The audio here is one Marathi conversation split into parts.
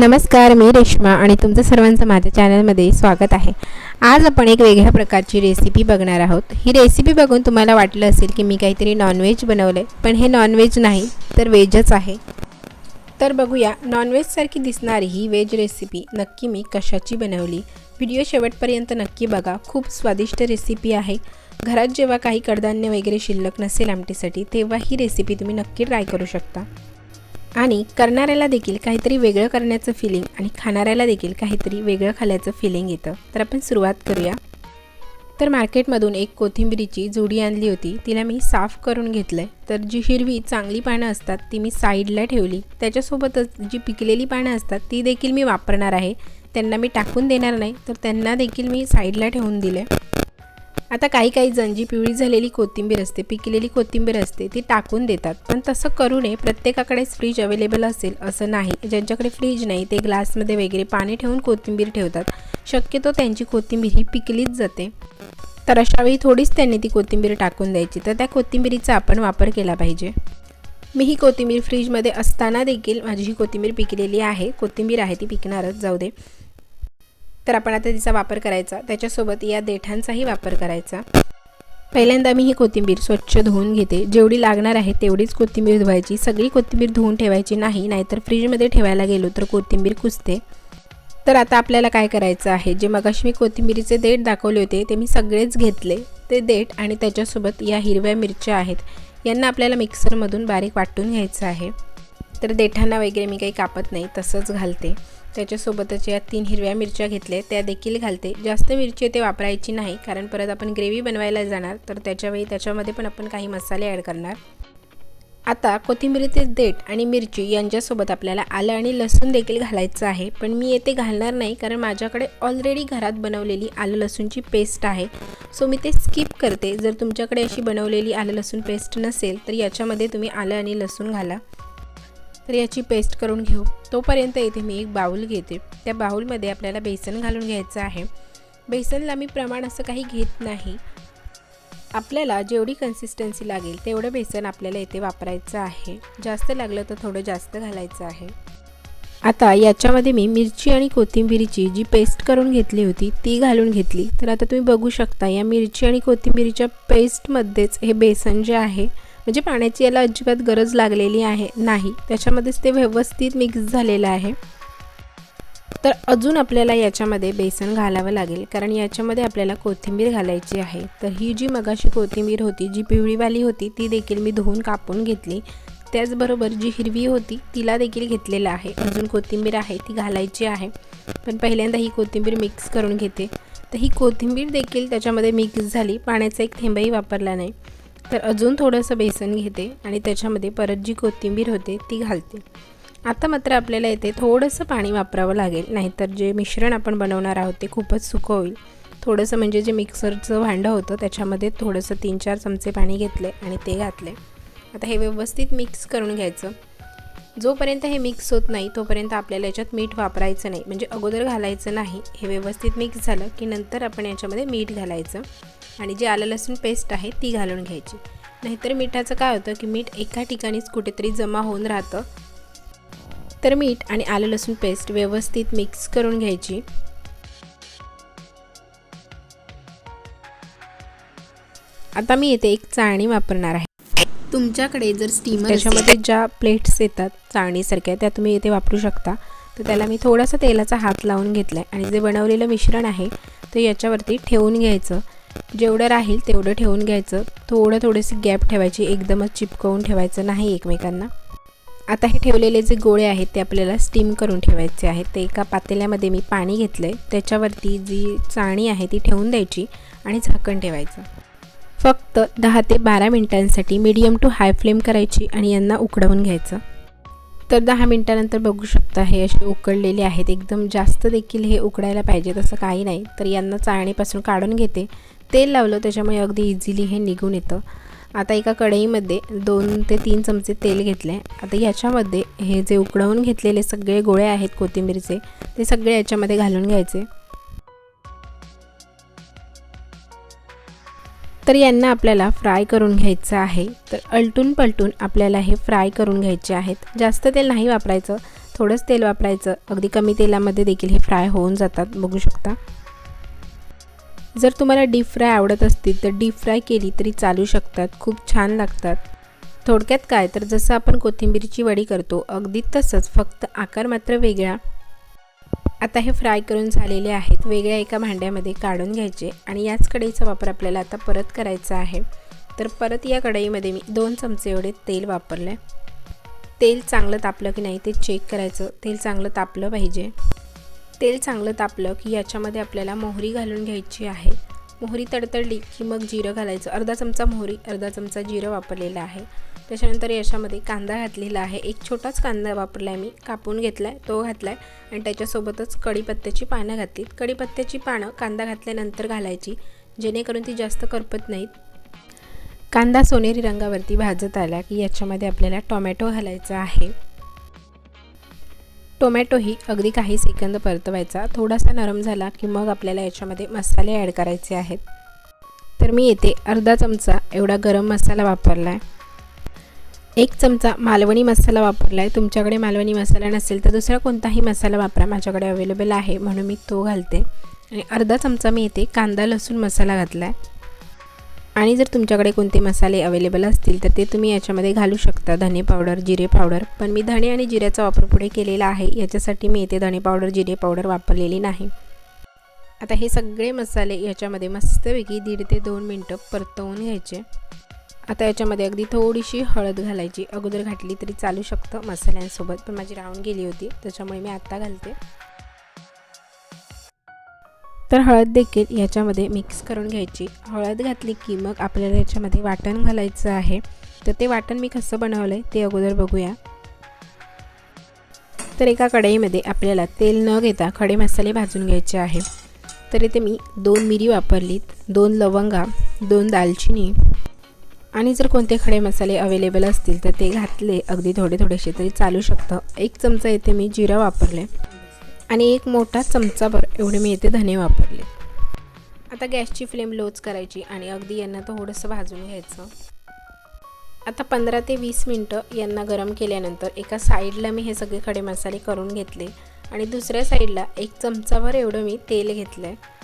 नमस्कार मी रेश्मा आणि तुमचं सर्वांचं माझ्या चॅनलमध्ये स्वागत आहे. आज आपण एक वेगळ्या प्रकारची रेसिपी बघणार आहोत. ही रेसिपी बघून तुम्हाला वाटलं असेल की मी काहीतरी नॉनव्हेज बनवलं आहे पण हे नॉनव्हेज नाही तर व्हेजच आहे. तर बघूया नॉनव्हेजसारखी दिसणारी ही व्हेज रेसिपी नक्की मी कशाची बनवली? व्हिडिओ शेवटपर्यंत नक्की बघा. खूप स्वादिष्ट रेसिपी आहे. घरात जेव्हा काही कडधान्य वगैरे शिल्लक नसेल आमटीसाठी तेव्हा ही रेसिपी तुम्ही नक्की ट्राय करू शकता. आणि करणाऱ्याला देखील काहीतरी वेगळं करण्याचं फिलिंग आणि खाणाऱ्याला देखील काहीतरी वेगळं खाल्याचं फिलिंग येतं. तर आपण सुरुवात करूया. तर मार्केटमधून एक कोथिंबीरीची जुडी आणली होती. तिला मी साफ करून घेतलं आहे तर जी हिरवी चांगली पानं असतात ती मी साईडला ठेवली. त्याच्यासोबतच जी पिकलेली पानं असतात ती देखील मी वापरणार आहे. त्यांना मी टाकून देणार नाही तर त्यांना देखील मी साईडला ठेवून दिले आता काही काही जण जी पिवळी झालेली कोथिंबीर असते पिकलेली कोथिंबीर असते ती टाकून देतात. पण तसं करू नये. प्रत्येकाकडेच फ्रीज अवेलेबल असेल असं नाही. ज्यांच्याकडे फ्रीज नाही ते ग्लासमध्ये वगैरे पाणी ठेवून कोथिंबीर ठेवतात. शक्यतो त्यांची कोथिंबीर ही पिकलीच जाते. तर अशावेळी थोडीच त्यांनी ती कोथिंबीर टाकून द्यायची. तर त्या कोथिंबीरीचा आपण वापर केला पाहिजे. मी ही कोथिंबीर फ्रीजमध्ये असताना देखील माझी ही कोथिंबीर पिकलेली आहे. कोथिंबीर आहे ती पिकणारच. जाऊ दे. तर आपण आता तिचा वापर करायचा. त्याच्यासोबत या देठांचाही वापर करायचा. पहिल्यांदा मी ही कोथिंबीर स्वच्छ धुवून घेते. जेवढी लागणार आहे तेवढीच कोथिंबीर धुवायची. सगळी कोथिंबीर धुवून ठेवायची नाही नाहीतर फ्रीजमध्ये ठेवायला गेलो तर कोथिंबीर कुजते. तर आता आपल्याला काय करायचं आहे? जे मगाशी मी कोथिंबीरीचे देठ दाखवले होते ते मी सगळेच घेतले. ते देठ आणि त्याच्यासोबत या हिरव्या मिरच्या आहेत. यांना आपल्याला मिक्सरमधून बारीक वाटून घ्यायचं आहे. तर देठांना वगैरे मी काही कापत नाही तसंच घालते. त्याच्यासोबतच या तीन हिरव्या मिरच्या घेतल्या त्या देखील घालते. जास्त मिरची ते वापरायची नाही कारण परत आपण ग्रेव्ही बनवायला जाणार तर त्याच्यावेळी त्याच्यामध्ये पण आपण काही मसाले ॲड करणार. आता कोथिंबीरीचे देठ आणि मिरची यांच्यासोबत आपल्याला आलं आणि लसूण देखील घालायचं आहे. पण मी येथे घालणार नाही कारण माझ्याकडे ऑलरेडी घरात बनवलेली आलं लसूणची पेस्ट आहे. सो मी ते स्किप करते. जर तुमच्याकडे अशी बनवलेली आलं लसूण पेस्ट नसेल तर याच्यामध्ये तुम्ही आलं आणि लसूण घाला. तर याची पेस्ट करून घेऊ. तोपर्यंत इथे मी एक बाऊल घेते. त्या बाऊलमध्ये आपल्याला बेसन घालून घ्यायचं आहे. बेसनला मी प्रमाण असं काही घेत नाही. आपल्याला जेवढी कन्सिस्टन्सी लागेल तेवढं बेसन आपल्याला इथे वापरायचं आहे. जास्त लागलं तर थोडं जास्त घालायचं आहे. आता याच्यामध्ये मी मिरची आणि कोथिंबिरीची जी पेस्ट करून घेतली होती ती घालून घेतली. तर आता तुम्ही बघू शकता या मिरची आणि कोथिंबिरीच्या पेस्टमध्येच हे बेसन जे आहे म्हणजे पाण्याची याला अजिबात गरज लागलेली आहे नाही. त्याच्यामध्येच ते व्यवस्थित मिक्स झालेलं आहे. तर अजून आपल्याला याच्यामध्ये बेसन घालावं लागेल कारण याच्यामध्ये आपल्याला कोथिंबीर घालायची आहे. तर ही जी मगाशी कोथिंबीर होती जी पिवळीवाली होती ती देखील मी धुवून कापून घेतली. त्याचबरोबर जी हिरवी होती तिला देखील घेतलेलं आहे. अजून कोथिंबीर आहे ती घालायची आहे. पण पहिल्यांदा ही कोथिंबीर मिक्स करून घेते. तर ही कोथिंबीर देखील त्याच्यामध्ये मिक्स झाली. पाण्याचा एक थेंबही वापरला नाही. तर अजून थोडंसं बेसन घेते आणि त्याच्यामध्ये परत जी कोथिंबीर होते ती घालते. आता मात्र आपल्याला येथे थोडंसं पाणी वापरावं लागेल नाहीतर जे मिश्रण आपण बनवणार आहोत ते खूपच सुकं होईल. थोडंसं म्हणजे जे मिक्सरचं भांडं होतं त्याच्यामध्ये थोडंसं तीन चार चमचे पाणी घेतले आणि ते घातले. आता हे व्यवस्थित मिक्स करून घ्यायचं. जोपर्यंत हे मिक्स होत नाही तोपर्यंत आपल्याला याच्यात मीठ वापरायचं नाही. म्हणजे अगोदर घालायचं नाही. हे व्यवस्थित मिक्स झालं की नंतर आपण याच्यामध्ये मीठ घालायचं. आणि जी आलं लसूण पेस्ट आहे ती घालून घ्यायची. नाहीतर मिठाचं काय होतं की मीठ एका ठिकाणीच कुठेतरी जमा होऊन राहतं. तर मीठ आणि आलं लसूण पेस्ट व्यवस्थित मिक्स करून घ्यायची. आता मी येथे एक चाळणी वापरणार आहे. तुमच्याकडे जर स्टीमर त्याच्यामध्ये ज्या प्लेट्स येतात चाळणीसारख्या त्या तुम्ही येथे वापरू शकता. तर त्याला मी थोडासा तेलाचा हात लावून घेतला आहे आणि जे बनवलेलं मिश्रण आहे ते याच्यावरती ठेवून घ्यायचं. जेवढं राहील तेवढं ठेवून घ्यायचं. थोडं थोडीशी गॅप ठेवायची एकदमच चिपकवून ठेवायचं नाही एकमेकांना. आता हे ठेवलेले जे गोळे आहेत ते आपल्याला स्टीम करून ठेवायचे आहेत. ते एका पातेल्यामध्ये मी पाणी घेतलं आहे त्याच्यावरती जी चाणी आहे ती ठेवून द्यायची आणि झाकण ठेवायचं. फक्त दहा ते बारा मिनटांसाठी मीडियम टू हाय फ्लेम करायची आणि यांना उकडवून घ्यायचं. तर दहा मिनटानंतर बघू शकता हे असे उकडलेले आहेत. एकदम जास्त देखील हे उकडायला पाहिजे तसं काही नाही. तर यांना चाळणीपासून काढून घेते. तेल लावलं त्याच्यामुळे अगदी इझिली हे निघून येतं. आता एका कढईमध्ये दोन ते तीन चमचे तेल घेतले आता याच्यामध्ये हे जे उकडवून घेतलेले सगळे गोळे आहेत कोथिंबीरचे ते सगळे याच्यामध्ये घालून घ्यायचे. तर यांना आपल्याला फ्राय करून घ्यायचं आहे. तर अलटून पलटून आपल्याला हे फ्राय करून घ्यायचे आहेत. जास्त तेल नाही वापरायचं थोडंच तेल वापरायचं. अगदी कमी तेलामध्ये देखील हे फ्राय होऊन जातात बघू शकता. जर तुम्हाला डीप फ्राय आवडत असतील तर डीप फ्राय केली तरी चालू शकतात खूप छान लागतात. थोडक्यात काय? तर जसं आपण कोथिंबीरची वडी करतो अगदी तसंच फक्त आकार मात्र वेगळा. आता हे फ्राय करून झालेले आहेत वेगळ्या एका भांड्यामध्ये काढून घ्यायचे आणि याच कढईचा वापर आपल्याला आता परत करायचा आहे. तर परत या कढईमध्ये मी दोन चमचे एवढे तेल वापरले तेल चांगलं तापलं की नाही ते चेक करायचं. तेल चांगलं तापलं पाहिजे. तेल चांगलं तापलं की याच्यामध्ये आपल्याला मोहरी घालून घ्यायची आहे. मोहरी तडतडली की मग जिरं घालायचं. अर्धा चमचा मोहरी अर्धा चमचा जिरं वापरलेलं आहे. त्याच्यानंतर याच्यामध्ये कांदा घातलेला आहे. एक छोटाच कांदा वापरला आहे मी. कापून घेतला आहे तो घातला आहे आणि त्याच्यासोबतच कढीपत्त्याची पानं घातलीत कढीपत्त्याची पानं कांदा घातल्यानंतर घालायची जेणेकरून ती जास्त करपत नाहीत. कांदा सोनेरी रंगावरती भाजत आला की याच्यामध्ये आपल्याला टोमॅटो घालायचा आहे. टोमॅटोही अगदी काही सेकंद परतवायचा. थोडासा नरम झाला की मग आपल्याला याच्यामध्ये मसाले ॲड करायचे आहेत. तर मी येथे अर्धा चमचा एवढा गरम मसाला वापरला आहे एक चमचा मालवणी मसाला वापरला आहे तुमच्याकडे मालवणी मसाला नसेल तर दुसरा कोणताही मसाला वापरा. माझ्याकडे अवेलेबल आहे म्हणून मी तो घालते. आणि अर्धा चमचा मी येथे कांदा लसूण मसाला घातला आहे आणि जर तुमच्याकडे कोणते मसाले अवेलेबल असतील तर ते तुम्ही याच्यामध्ये घालू शकता. धने पावडर जिरे पावडर पण मी धणे आणि जिऱ्याचा वापर पुढे केलेला आहे. याच्यासाठी मी येथे धणे पावडर जिरे पावडर वापरलेली नाही. आता हे सगळे मसाले याच्यामध्ये मस्तपैकी दीड ते दोन मिनटं परतवून घ्यायचे. आता याच्यामध्ये अगदी थोडीशी हळद घालायची. अगोदर घातली तरी चालू शकतं मसाल्यांसोबत. पण माझी राहून गेली होती. त्याच्यामुळे मी आत्ता घालते. तर हळद देखील याच्यामध्ये मिक्स करून घ्यायची. हळद घातली की मग आपल्याला याच्यामध्ये वाटण घालायचं आहे. तर ते वाटण मी कसं बनवलं आहे ते अगोदर बघूया. तर एका कढईमध्ये आपल्याला तेल न घेता खडे मसाले भाजून घ्यायचे आहे. तर इथे मी दोन मिरी वापरलीत. दोन लवंगा दोन दालचिनी आणि जर कोणते खडे मसाले अवेलेबल असतील तर ते घातले अगदी थोडे थोडेसे तरी चालू शकतं. एक चमचा इथे मी जिरा वापरले. आणि एक मोठा चमचाभर एवढे मी येथे धने वापरले. आता गॅसची फ्लेम लोच करायची आणि अगदी यांना थोडंसं भाजून घ्यायचं. आता पंधरा ते वीस मिनटं यांना गरम केल्यानंतर एका साईडला मी हे सगळे खडे मसाले करून घेतले आणि दुसऱ्या साईडला एक चमचाभर एवढं मी तेल घेतलं आहे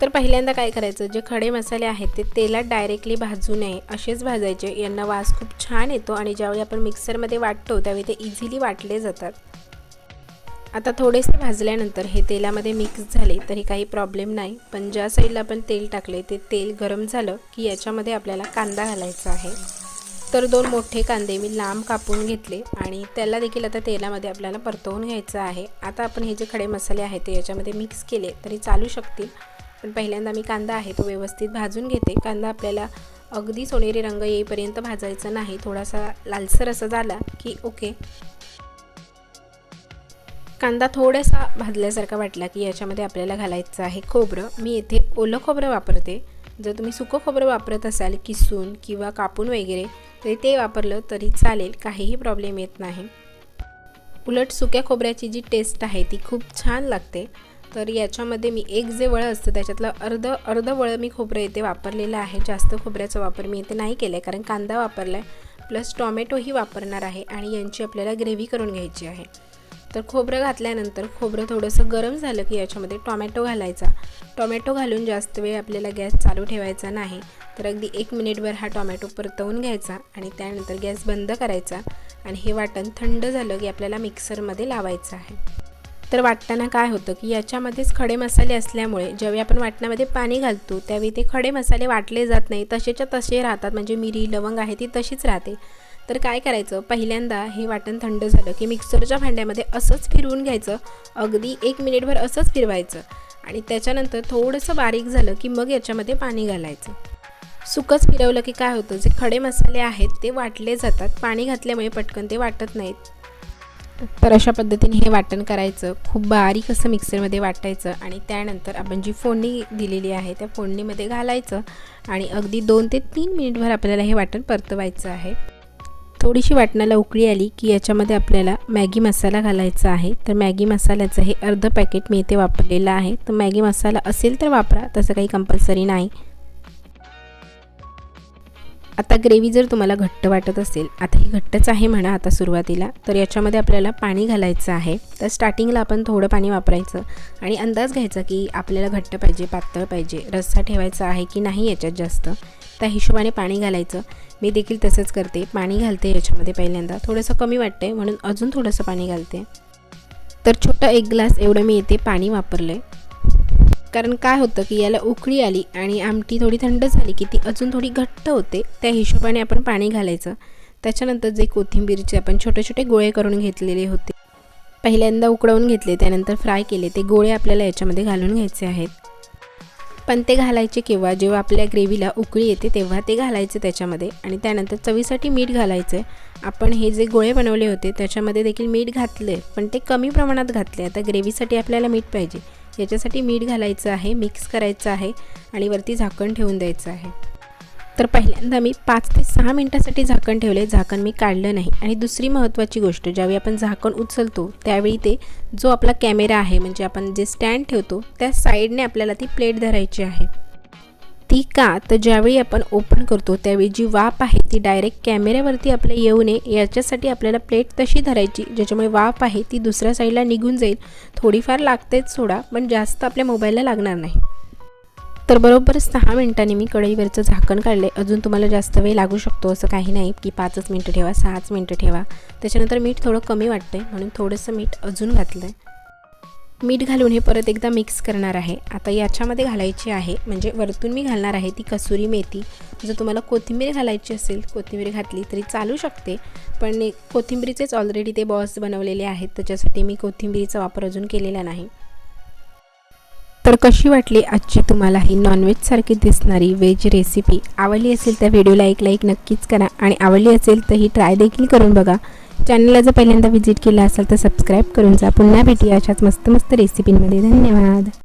तर पहिल्यांदा काय करायचं? जे खडे मसाले आहेत ते तेलात डायरेक्टली भाजू नये. असेच भाजायचे. यांना वास खूप छान येतो आणि ज्यावेळी आपण मिक्सरमध्ये वाटतो त्यावेळी ते इझिली वाटले जातात. आता थोडेसे भाजल्यानंतर हे तेलामध्ये मिक्स झाले तरी काही प्रॉब्लेम नाही. पण ज्या साईडला आपण तेल टाकले ते तेल गरम झालं की याच्यामध्ये आपल्याला कांदा घालायचा आहे. तर दोन मोठे कांदे मी लांब कापून घेतले आणि त्याला देखील आता तेलामध्ये आपल्याला परतवून घ्यायचं आहे. आता आपण हे जे खडे मसाले आहेत ते याच्यामध्ये मिक्स केले तरी चालू शकतील. पण पहिल्यांदा मी कांदा आहे तो व्यवस्थित भाजून घेते. कांदा आपल्याला अगदी सोनेरी रंग येईपर्यंत भाजायचा नाही. थोडासा लालसर असं झाला की ओके कांदा थोडासा भाजल्यासारखा वाटला की याच्यामध्ये आपल्याला घालायचं आहे खोबरं. मी येथे ओलं खोबरं वापरते. जर तुम्ही सुकं खोबरं वापरत असाल किसून किंवा कापून वगैरे तरी ते वापरलं तरी चालेल काहीही प्रॉब्लेम येत नाही. उलट सुक्या खोबऱ्याची जी टेस्ट आहे ती खूप छान लागते. तर याच्यामध्ये मी एक जे वळं असतं त्याच्यातलं अर्ध अर्ध वळं मी खोबरं इथे वापरलेलं आहे. जास्त खोबऱ्याचा वापर मी इथे नाही केला आहे कारण कांदा वापरला आहे प्लस टॉमॅटोही वापरणार आहे आणि यांची आपल्याला ग्रेव्ही करून घ्यायची आहे. तर खोबरं घातल्यानंतर खोबरं थोडंसं गरम झालं की याच्यामध्ये टॉमॅटो घालायचा. टॉमॅटो घालून जास्त वेळ आपल्याला गॅस चालू ठेवायचा नाही. तर अगदी एक मिनिटभर हा टॉमॅटो परतवून घ्यायचा आणि त्यानंतर गॅस बंद करायचा आणि हे वाटण थंड झालं की आपल्याला मिक्सरमध्ये लावायचं आहे. तर वाटताना काय होतं की याच्यामध्येच खडे मसाले असल्यामुळे ज्यावेळी आपण वाटणामध्ये पाणी घालतो त्यावेळी ते खडे मसाले वाटले जात नाही. तसेच्या तसे राहतात. म्हणजे मिरी लवंग आहे ती तशीच राहते. तर काय करायचं? पहिल्यांदा हे वाटण थंड झालं की मिक्सरच्या भांड्यामध्ये असंच फिरवून घ्यायचं. अगदी एक मिनिटभर असंच फिरवायचं. आणि त्याच्यानंतर थोडंसं बारीक झालं की मग याच्यामध्ये पाणी घालायचं. सुकंच फिरवलं की काय होतं? जे खडे मसाले आहेत ते वाटले जातात. पाणी घातल्यामुळे पटकन ते वाटत नाहीत. तर अशा पद्धतीने हे वाटण करायचं. खूप बारीक असं मिक्सरमध्ये वाटायचं आणि त्यानंतर आपण जी फोडणी दिलेली आहे त्या फोडणीमध्ये घालायचं आणि अगदी दोन ते तीन मिनिटभर आपल्याला हे वाटण परतवायचं आहे. थोडीशी वाटणाला उकळी आली की याच्यामध्ये आपल्याला मॅगी मसाला घालायचा आहे. तर मॅगी मसाल्याचं हे अर्ध पॅकेट मी इथे वापरलेलं आहे. तर मॅगी मसाला असेल तर वापरा तसं काही कंपल्सरी नाही. आता ग्रेव्ही जर तुम्हाला घट्ट वाटत असेल आता ही घट्टच आहे म्हणा आता सुरुवातीला तर याच्यामध्ये आपल्याला पाणी घालायचं आहे. तर स्टार्टिंगला आपण थोडं पाणी वापरायचं आणि अंदाज घ्यायचा की आपल्याला घट्ट पाहिजे पातळ पाहिजे रस्सा ठेवायचा आहे की नाही याच्यात जास्त. त्या हिशोबाने पाणी घालायचं. मी देखील तसंच करते. पाणी घालते याच्यामध्ये पहिल्यांदा. थोडंसं कमी वाटते म्हणून अजून थोडंसं पाणी घालते. तर छोटं एक ग्लास एवढं मी इथे पाणी वापरलं कारण काय होतं की याला उकळी आली आणि आमटी थोडी थंड झाली की ती अजून थोडी घट्ट होते. त्या हिशोबाने आपण पाणी घालायचं. त्याच्यानंतर जे कोथिंबीरचे आपण छोटे छोटे गोळे करून घेतलेले होते पहिल्यांदा उकळवून घेतले त्यानंतर फ्राय केले. ते गोळे आपल्याला याच्यामध्ये घालून घ्यायचे आहेत. पण ते घालायचे केव्हा? जेव्हा आपल्या ग्रेव्हीला उकळी येते तेव्हा ते घालायचे त्याच्यामध्ये. आणि त्यानंतर चवीसाठी मीठ घालायचं. आहे आपण हे जे गोळे बनवले होते त्याच्यामध्ये देखील मीठ घातले. पण ते कमी प्रमाणात घातले. आता ग्रेव्हीसाठी आपल्याला मीठ पाहिजे. याच्यासाठी मीठ घालायचं आहे मिक्स करायचं आहे आणि वरती झाकण ठेवून द्यायचं आहे. तर पहिल्यांदा मी पाच ते सहा मिनटासाठी झाकण ठेवले. झाकण मी काढलं नाही. आणि दुसरी महत्त्वाची गोष्ट ज्यावेळी आपण झाकण उचलतो त्यावेळी ते जो आपला कॅमेरा आहे म्हणजे आपण जे स्टँड ठेवतो त्या साईडने आपल्याला ती प्लेट धरायची आहे. ती का? तर ज्यावेळी आपण ओपन करतो त्यावेळी जी वाफ आहे ती डायरेक्ट कॅमेऱ्यावरती आपल्या येऊ नये. याच्यासाठी आपल्याला प्लेट तशी धरायची ज्याच्यामुळे वाफ आहे ती दुसऱ्या साईडला निघून जाईल. थोडीफार लागतेच सोडा पण जास्त आपल्या मोबाईलला लागणार नाही. तर बरोबर सहा मिनटांनी मी कढईवरचं झाकण काढले अजून तुम्हाला जास्त वेळ लागू शकतो असं काही नाही की पाचच मिनटं ठेवा सहाच मिनटं ठेवा. त्याच्यानंतर मीठ थोडं कमी वाटतं आहे म्हणून थोडंसं मीठ अजून घातलं आहे मीठ घालून हे परत एकदा मिक्स करणार आहे. आता याच्यामध्ये घालायची आहे म्हणजे वरतून मी घालणार आहे ती कसुरी मेथी. जर तुम्हाला कोथिंबीर घालायची असेल कोथिंबीर घातली तरी चालू शकते. पण कोथिंबीरीचेच ऑलरेडी ते बॉस बनवलेले आहेत त्याच्यासाठी मी कोथिंबीरीचा वापर अजून केलेला नाही. तर कशी वाटली आजची तुम्हाला ही नॉनव्हेजसारखी दिसणारी व्हेज रेसिपी आवडली असेल तर व्हिडिओला एक लाईक नक्कीच करा. आणि आवडली असेल तर ही ट्राय देखील करून बघा. चॅनलला जर पहिल्यांदा व्हिजिट केला असेल तर सबस्क्राईब करून जा. पुन्हा भेटी अशाच मस्त मस्त रेसिपींमध्ये धन्यवाद.